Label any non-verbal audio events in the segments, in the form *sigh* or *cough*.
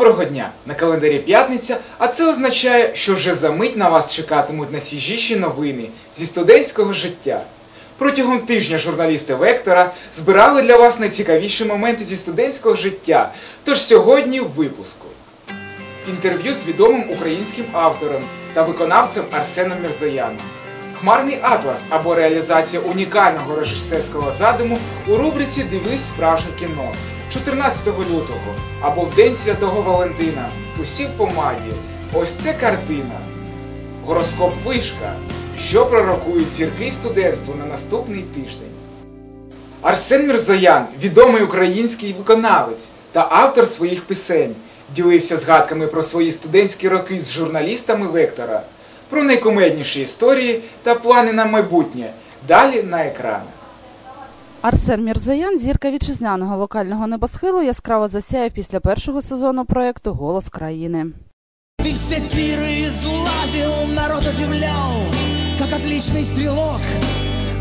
Доброго дня! На календарі п'ятниця, а це означає, що вже за мить на вас чекатимуть найсвіжіші новини зі студентського життя. Протягом тижня журналісти Вектора збирали для вас найцікавіші моменти зі студентського життя. Тож сьогодні в випуску. Інтерв'ю з відомим українським автором та виконавцем Арсеном Мірзояном. Хмарний атлас або реалізація унікального режисерського задуму у рубриці Дивись справжнє кіно 14 лютого або в День Святого Валентина. Усі в помаді. Ось це картина. Гороскоп вишка. Що пророкують зірки студентству на наступний тиждень. Арсен Мірзоян, відомий український виконавець та автор своїх пісень, ділився згадками про свої студентські роки з журналістами Вектора, про найкумедніші історії та плани на майбутнє. Далі на екранах. Арсен Мірзоян, зірка вітчизняного вокального небосхилу, яскраво засяяв після першого сезону проєкту Голос країни. Ты все тиры излазил, народ удивлял, как отличный стрелок.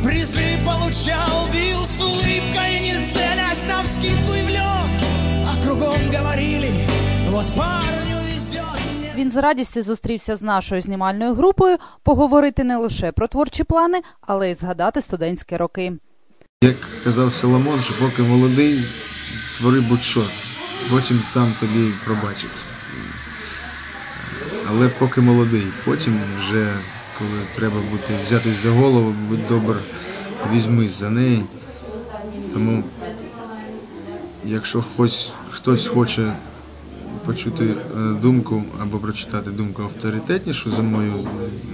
Призы получал, бил с улыбкой, не целясь нам скидку и в лед. А кругом говорили, вот парню везет. мне Він з радістю зустрівся з нашою знімальною групою поговорити не лише про творчі плани, але й згадати студентські роки. Як казав Соломон, що поки молодий, твори будь-що, потім там тобі пробачать. Але поки молодий, потім вже, коли треба бути взятись за голову, будь добр, візьмись за неї. Тому, якщо хоч хтось хоче почути е, думку або прочитати думку авторитетнішу за мною,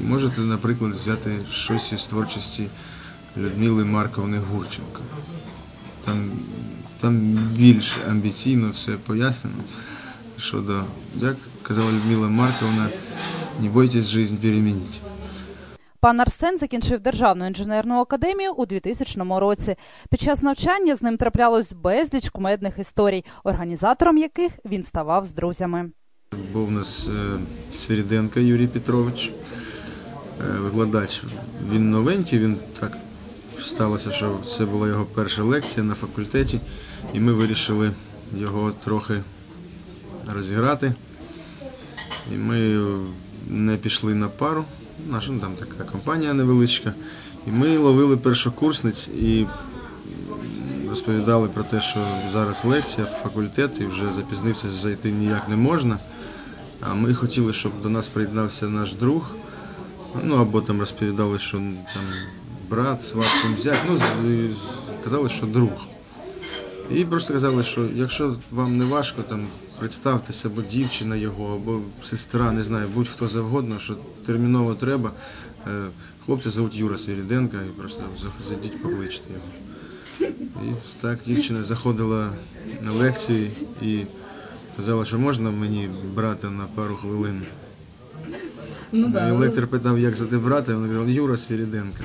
можете, наприклад, взяти щось із творчості Людмили Марковни Гурченко. Там, там більш амбіційно все пояснено. Щодо, як казала Людмила Марковна, не бойтесь жизнь перемінити. Пан Арсен закінчив Державну інженерну академію у 2000 році. Під час навчання з ним траплялось безліч кумедних історій, організатором яких він ставав з друзями. Був у нас е, Свиріденко Юрій Петрович, е, викладач. Він новенький, він так сталося, що це була його перша лекція на факультеті, і ми вирішили його трохи розіграти. І ми не пішли на пару. Наша ну, там така компанія невеличка. І ми ловили першокурсниць і розповідали про те, що зараз лекція, факультет, і вже запізнився зайти ніяк не можна. А ми хотіли, щоб до нас приєднався наш друг. Ну або там розповідали, що ну, там брат, сват, зять. Ну, з- з- казали, що друг. І просто казали, що якщо вам не важко, там представтеся, або дівчина його, або сестра, не знаю, будь-хто завгодно, що терміново треба. Е, Хлопця звуть Юра Свіріденка, і просто зайдіть, покличте його. І так дівчина заходила на лекції і казала, що можна мені брата на пару хвилин. Ну, і лектор питав, як звати брата, вона казала, Юра Свіріденка.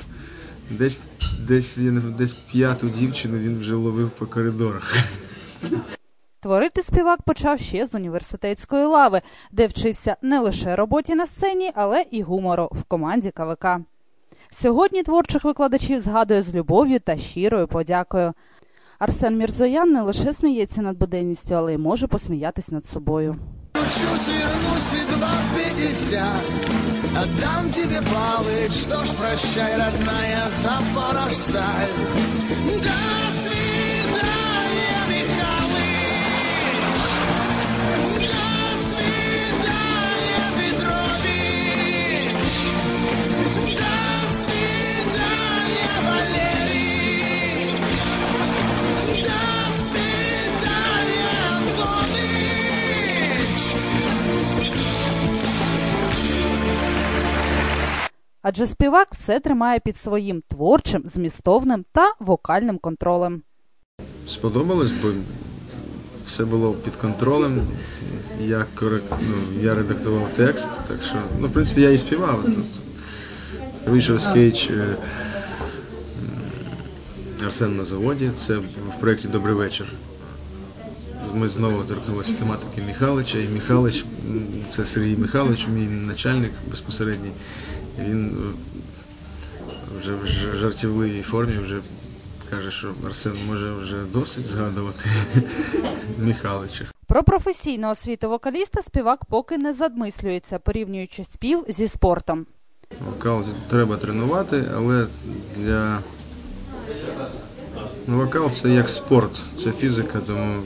Десь, десь, десь п'яту дівчину він вже ловив по коридорах. Творити співак почав ще з університетської лави, де вчився не лише роботі на сцені, але і гумору в команді КВК. Сьогодні творчих викладачів згадує з любов'ю та щирою подякою. Арсен Мірзоян не лише сміється над буденністю, але й може посміятись над собою. Учусь, вернусь и два пятьдесят. Отдам тебе палыч, что ж, прощай, родная, запорож сталь. Адже співак все тримає під своїм творчим, змістовним та вокальним контролем. Сподобалось, бо все було під контролем. Я корект, ну, я редактував текст, так що, ну, в принципі, я і співав. Тут вийшов скетч е, Арсен на заводі. Це в проєкті Добрий вечір. Ми знову торкнулися тематики Михайлича, і Михайлич, це Сергій Михайлович, мій начальник безпосередній. Він е, вже в жартівливій формі вже каже, що Арсен може вже досить згадувати *laughs* Михайлича. Про професійну освіту вокаліста співак поки не задмислюється, порівнюючи спів зі спортом. Вокал треба тренувати, але для ну, вокал це як спорт, це фізика, тому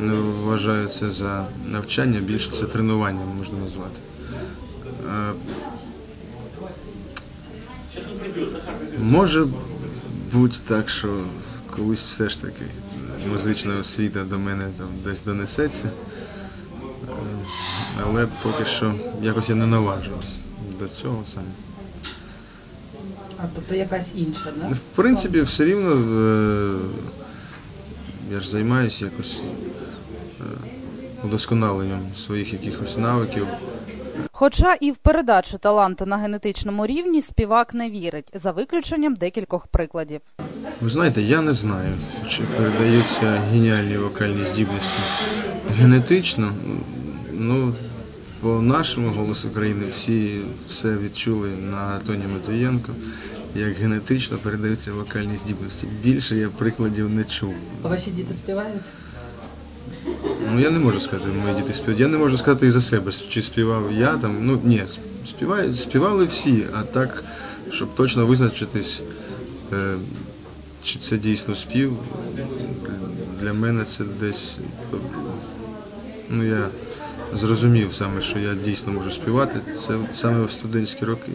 не вважаю це за навчання, більше це тренування можна назвати. Е, Може бути так, що колись все ж таки музична освіта до мене там десь донесеться. Е, Але поки що якось я не наважуюсь до цього саме. А тобто якась інша, да? В принципі, все рівно е, я ж займаюся якось удосконаленням своїх якихось навиків. Хоча і в передачу таланту на генетичному рівні співак не вірить, за виключенням декількох прикладів. Ви знаєте, я не знаю, чи передаються геніальні вокальні здібності генетично. Ну, по нашому голосу країни всі це відчули на Антоні Матвієнко, як генетично передаються вокальні здібності. Більше я прикладів не чув. Ваші діти співають? Ну я не можу сказати, мої діти співають. Я не можу сказати і за себе, чи співав я там. Ну ні, співають, співали всі, а так, щоб точно визначитись, е, чи це дійсно спів, для мене це десь. Ну я зрозумів саме, що я дійсно можу співати. Це саме в студентські роки.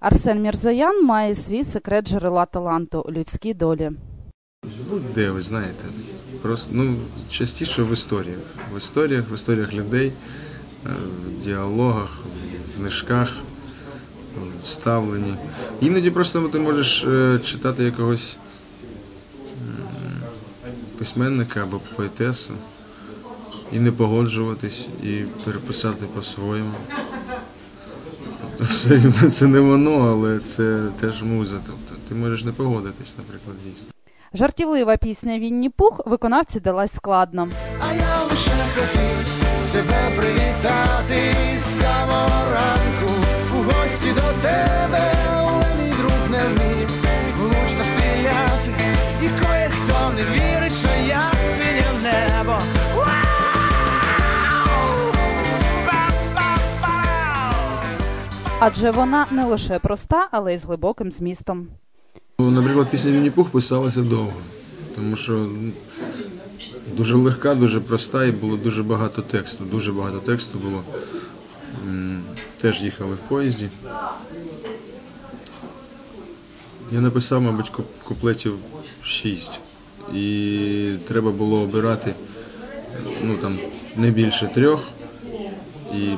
Арсен Мірзоян має свій секрет джерела таланту людські долі. Ну, де ви знаєте? Просто ну частіше в історіях. В історіях, в історіях людей, е, в діалогах, в книжках, в ставленні. Іноді просто ти можеш е, читати якогось письменника або поетесу і не погоджуватись, і переписати по-своєму. Тобто все це не воно, але це теж муза. Тобто ти можеш не погодитись, наприклад, дійсно. Жартівлива пісня Вінні Пух виконавці далась складно. А я лише хотів тебе привітати з самого ранку у гості до тебе, але мій друг не вмів влучно стріляти, і кое-хто не вірить, що я синє небо. Адже вона не лише проста, але й з глибоким змістом. Ну, Наприклад, пісня Вінні Пух писалася довго, тому що дуже легка, дуже проста і було дуже багато тексту. Дуже багато тексту було. Теж їхали в поїзді. Я написав, мабуть, куплетів шість. І треба було обирати ну, там, не більше трьох і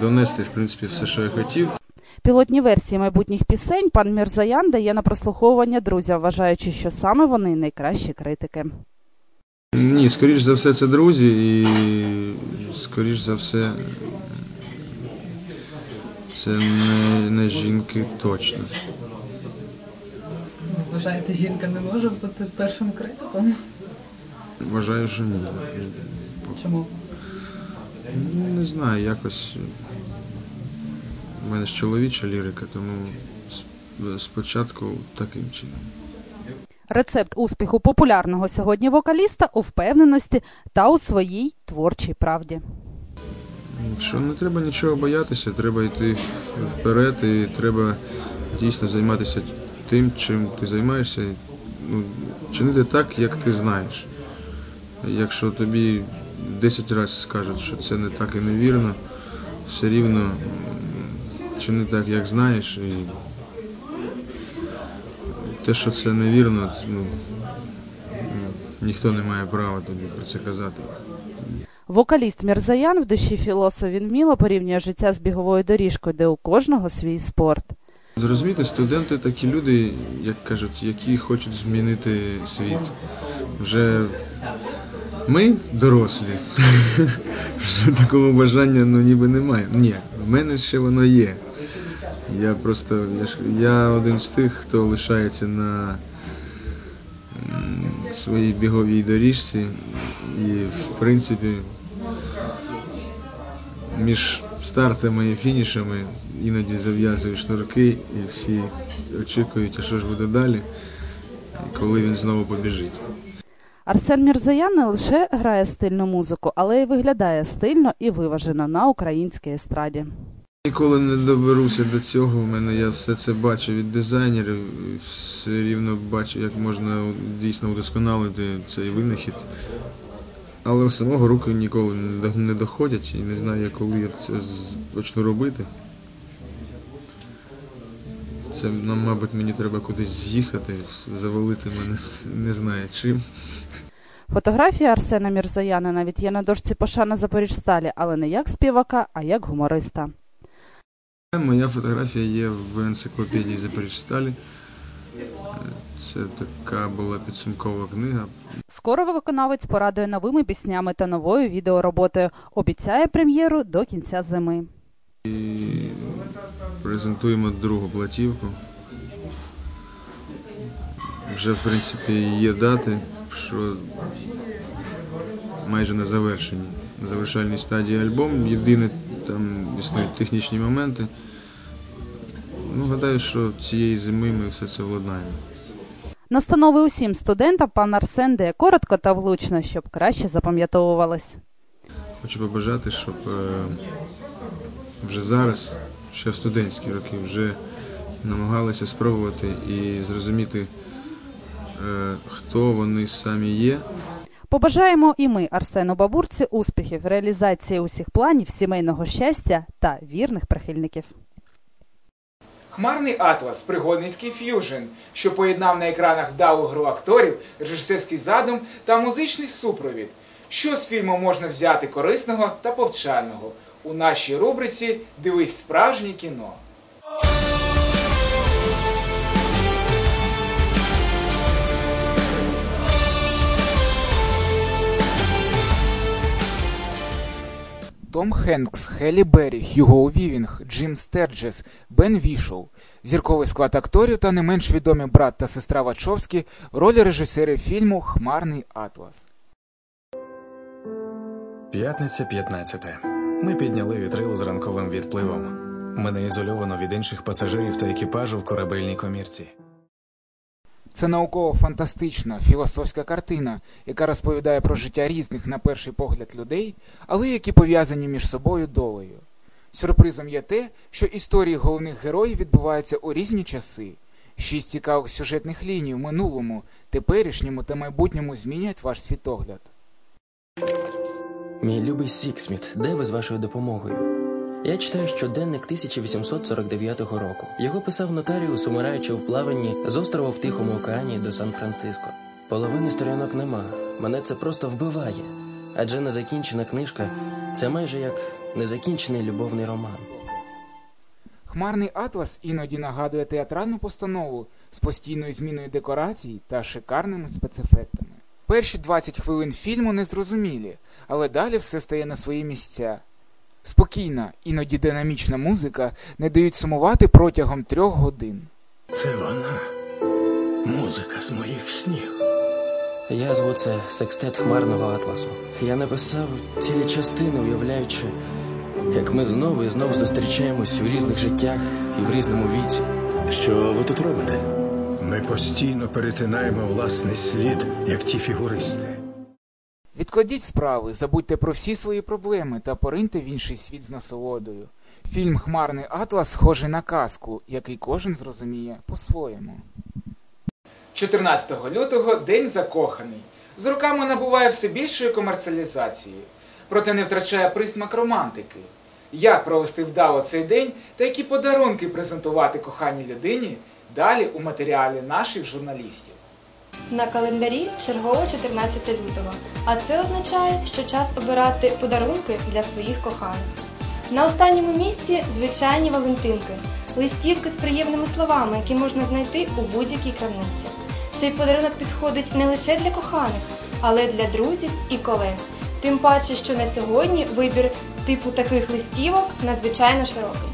донести, в принципі, все, що я хотів. Пілотні версії майбутніх пісень пан Мірзоян дає на прослуховування друзям, вважаючи, що саме вони найкращі критики. Ні, скоріш за все, це друзі, і скоріш за все, це не, не жінки точно. Вважаєте, жінка не може бути першим критиком? Вважаю, що ні. Чому? Ну, не знаю, якось у мене ж чоловіча лірика, тому спочатку таким чином. Рецепт успіху популярного сьогодні вокаліста у впевненості та у своїй творчій правді. Що не треба нічого боятися, треба йти вперед і треба дійсно займатися тим, чим ти займаєшся. Ну, чинити так, як ти знаєш. Якщо тобі 10 разів скажуть, що це не так і невірно, все рівно чини так, як знаєш. І те, що це невірно, ну, ну, ніхто не має права тобі про це казати. Вокаліст Мірзоян в душі філософ він вміло порівнює життя з біговою доріжкою, де у кожного свій спорт. Зрозуміти, студенти такі люди, як кажуть, які хочуть змінити світ. Вже ми дорослі. *laughs* Вже такого бажання ну, ніби немає. Ні, в мене ще воно є. Я просто я, один з тих, хто лишається на своїй біговій доріжці і в принципі між стартами і фінішами іноді зав'язую шнурки і всі очікують, а що ж буде далі. коли він знову побіжить. Арсен Мірзоян не лише грає стильну музику, але й виглядає стильно і виважено на українській естраді. Ніколи не доберуся до цього. У мене я все це бачу від дизайнерів, все рівно бачу, як можна дійсно удосконалити цей винахід. Але самого руки ніколи не доходять і не знаю, коли я це почну робити. Це, ну, мабуть, мені треба кудись з'їхати, завалити мене не знаю чим. Фотографія Арсена Мірзояна навіть є на дошці пошани Запоріжсталі, але не як співака, а як гумориста. Моя фотографія є в енциклопедії Запоріжсталі. Це така була підсумкова книга. Скоро виконавець порадує новими піснями та новою відеороботою. Обіцяє прем'єру до кінця зими. І презентуємо другу платівку. Вже, в принципі, є дати, що майже на завершенні, на завершальній стадії альбом. Єдине, там існують технічні моменти. Ну, гадаю, що цієї зими ми все це владнаємо. Настанови усім студентам пан Арсен дає коротко та влучно, щоб краще запам'ятовувалось. Хочу побажати, щоб е, вже зараз, ще в студентські роки, вже намагалися спробувати і зрозуміти, е, хто вони самі є. Побажаємо і ми Арсену Бабурці успіхів, реалізації усіх планів, сімейного щастя та вірних прихильників. Хмарний атлас, пригодницький ф'южн, що поєднав на екранах вдалу гру акторів, режисерський задум та музичний супровід. Що з фільму можна взяти корисного та повчального? У нашій рубриці Дивись справжнє кіно. Том Хенкс, Хелі Беррі, Хьюго Вівінг, Джим Стерджес, Бен Вішоу. Зірковий склад акторів та не менш відомі брат та сестра Вачовські в ролі режисерів фільму Хмарний Атлас. П'ятниця 15. Ми підняли вітрилу з ранковим відпливом. Мене ізольовано від інших пасажирів та екіпажу в корабельній комірці. Це науково-фантастична філософська картина, яка розповідає про життя різних на перший погляд людей, але які пов'язані між собою долею. Сюрпризом є те, що історії головних героїв відбуваються у різні часи. Шість цікавих сюжетних ліній в минулому, теперішньому та майбутньому змінять ваш світогляд. Мій любий Сіксміт, де ви з вашою допомогою? Я читаю щоденник 1849 року. Його писав нотаріус, умираючи в плаванні з острова в Тихому океані до Сан-Франциско. Половини сторінок нема. Мене це просто вбиває. Адже незакінчена книжка це майже як незакінчений любовний роман. Хмарний атлас іноді нагадує театральну постанову з постійною зміною декорацій та шикарними спецефектами. Перші 20 хвилин фільму незрозумілі, але далі все стає на свої місця. Спокійна, іноді динамічна музика не дають сумувати протягом трьох годин. Це вона. Музика з моїх снів. Я зву це секстет хмарного атласу. Я написав цілі частини, уявляючи, як ми знову і знову зустрічаємось у різних життях і в різному віці. Що ви тут робите? Ми постійно перетинаємо власний слід, як ті фігуристи. Відкладіть справи, забудьте про всі свої проблеми та пориньте в інший світ з насолодою. Фільм Хмарний Атлас схожий на казку, який кожен зрозуміє по-своєму. 14 лютого День закоханий. З роками набуває все більшої комерціалізації, проте не втрачає присмак романтики. Як провести вдало цей день та які подарунки презентувати коханій людині далі у матеріалі наших журналістів. На календарі чергово 14 лютого, а це означає, що час обирати подарунки для своїх коханих. На останньому місці звичайні валентинки, листівки з приємними словами, які можна знайти у будь-якій крамниці. Цей подарунок підходить не лише для коханих, але й для друзів і колег. Тим паче, що на сьогодні вибір типу таких листівок надзвичайно широкий.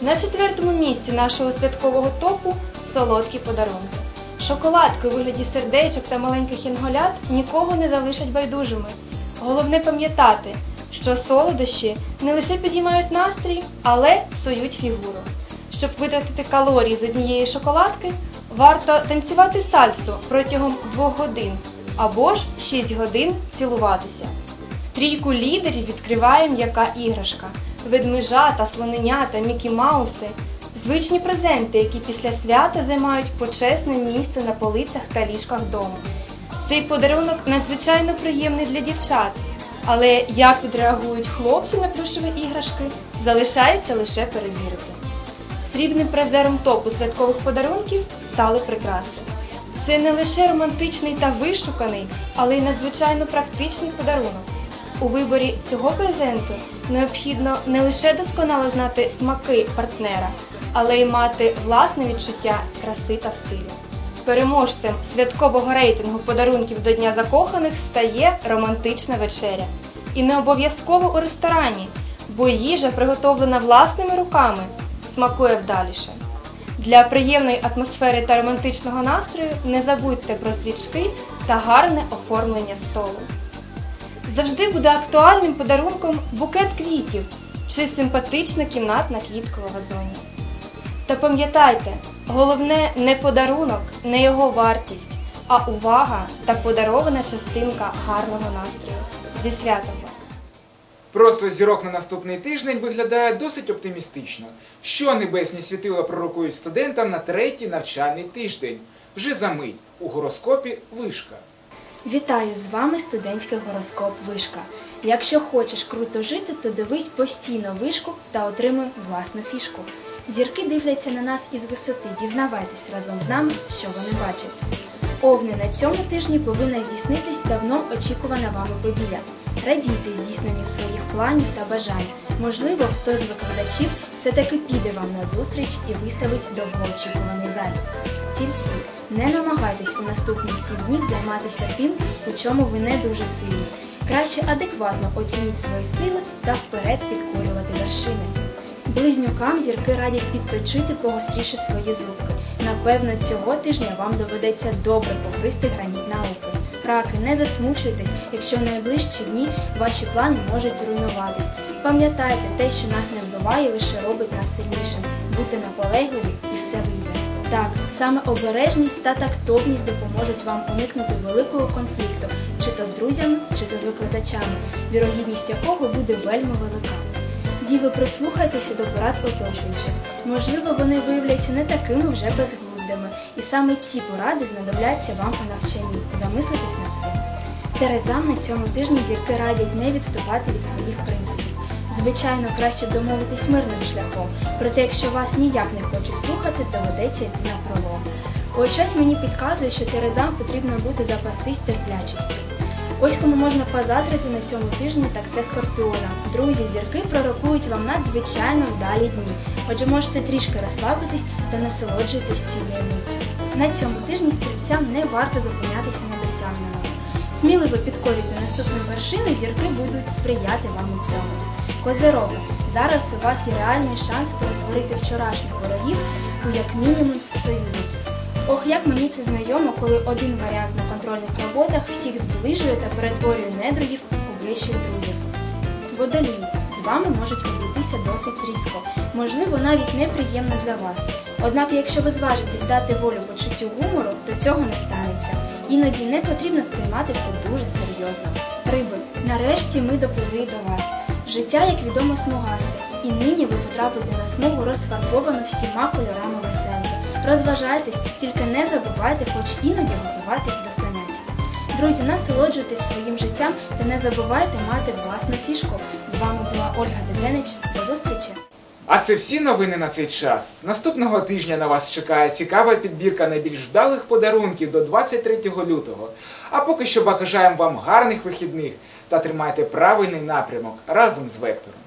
На четвертому місці нашого святкового топу солодкі подарунки. Шоколадки у вигляді сердечок та маленьких янголят нікого не залишать байдужими. Головне пам'ятати, що солодощі не лише підіймають настрій, але псують фігуру. Щоб витратити калорії з однієї шоколадки, варто танцювати сальсу протягом двох годин або ж 6 годин цілуватися. Трійку лідерів відкриває м'яка іграшка, ведмежата, слоненята, Мікі Мауси. Звичні презенти, які після свята займають почесне місце на полицях та ліжках дому. Цей подарунок надзвичайно приємний для дівчат, але як відреагують хлопці на плюшеві іграшки, залишається лише перевірити. Срібним призером топу святкових подарунків стали прикраси. Це не лише романтичний та вишуканий, але й надзвичайно практичний подарунок. У виборі цього презенту необхідно не лише досконало знати смаки партнера, але й мати власне відчуття краси та стилю. Переможцем святкового рейтингу подарунків до Дня закоханих стає романтична вечеря. І не обов'язково у ресторані, бо їжа, приготовлена власними руками, смакує вдаліше. Для приємної атмосфери та романтичного настрою не забудьте про свічки та гарне оформлення столу. Завжди буде актуальним подарунком букет квітів чи симпатична кімнатна квітка у вазоні. Та пам'ятайте, головне не подарунок, не його вартість, а увага та подарована частинка гарного настрою. Зі святом вас! Просто зірок на наступний тиждень виглядає досить оптимістично. Що небесні світила пророкують студентам на третій навчальний тиждень. Вже за мить у гороскопі вишка. Вітаю з вами студентський гороскоп Вишка. Якщо хочеш круто жити, то дивись постійно вишку та отримуй власну фішку. Зірки дивляться на нас із висоти. Дізнавайтесь разом з нами, що вони бачать. Овни на цьому тижні повинна здійснитись давно очікувана вами подія. Радійте здійсненню своїх планів та бажань. Можливо, хтось з викладачів все-таки піде вам на зустріч і виставить довгоочікуваний залік. Тільці, не намагайтесь у наступні сім днів займатися тим, у чому ви не дуже сильні. Краще адекватно оцініть свої сили та вперед підкорювати вершини. Близнюкам зірки радять підточити погостріше свої зубки. Напевно, цього тижня вам доведеться добре погризти граніт науки. Раки, не засмучуйтесь, якщо в найближчі дні ваші плани можуть зруйнуватись. Пам'ятайте, те, що нас не вбиває, лише робить нас сильнішим. Будьте наполегливі і все вийде. Так, саме обережність та тактовність допоможуть вам уникнути великого конфлікту, чи то з друзями, чи то з викладачами, вірогідність якого буде вельми велика. Діви, прислухайтеся до порад оточуючих. Можливо, вони виявляться не такими вже безглуздими, і саме ці поради знадобляться вам у навчанні. Замислитесь над цим. Терезам на цьому тижні зірки радять не відступати від своїх принципів. Звичайно, краще домовитись мирним шляхом, проте якщо вас ніяк не хочуть слухати, доведеться йти на пролом. Ось щось мені підказує, що терезам потрібно буде запастись терплячістю. Ось кому можна позаздрити на цьому тижні, так це скорпіона. Друзі, зірки пророкують вам надзвичайно вдалі дні. Отже, можете трішки розслабитись та насолоджуйтесь цією миттю. На цьому тижні стрільцям не варто зупинятися на досягненому. Сміливо підкорюйте наступну вершину, зірки будуть сприяти вам у цьому. Козероги, зараз у вас є реальний шанс перетворити вчорашніх ворогів у як мінімум союзників. Ох, як мені це знайомо, коли один варіант на контрольних роботах всіх зближує та перетворює недругів у ближчих друзів. Водолії, з вами можуть обійтися досить різко, можливо, навіть неприємно для вас. Однак, якщо ви зважитесь дати волю почуттю гумору, то цього не станеться. Іноді не потрібно сприймати все дуже серйозно. Риби, нарешті ми допливли до вас. Життя, як відомо, смугасте, і нині ви потрапите на смугу розфарбовану всіма кольорами веселки. Розважайтесь, тільки не забувайте хоч іноді готуватись до занять. Друзі, насолоджуйтесь своїм життям та не забувайте мати власну фішку. З вами була Ольга Деденич. До зустрічі! А це всі новини на цей час. Наступного тижня на вас чекає цікава підбірка найбільш вдалих подарунків до 23 лютого. А поки що бажаємо вам гарних вихідних та тримайте правильний напрямок разом з вектором.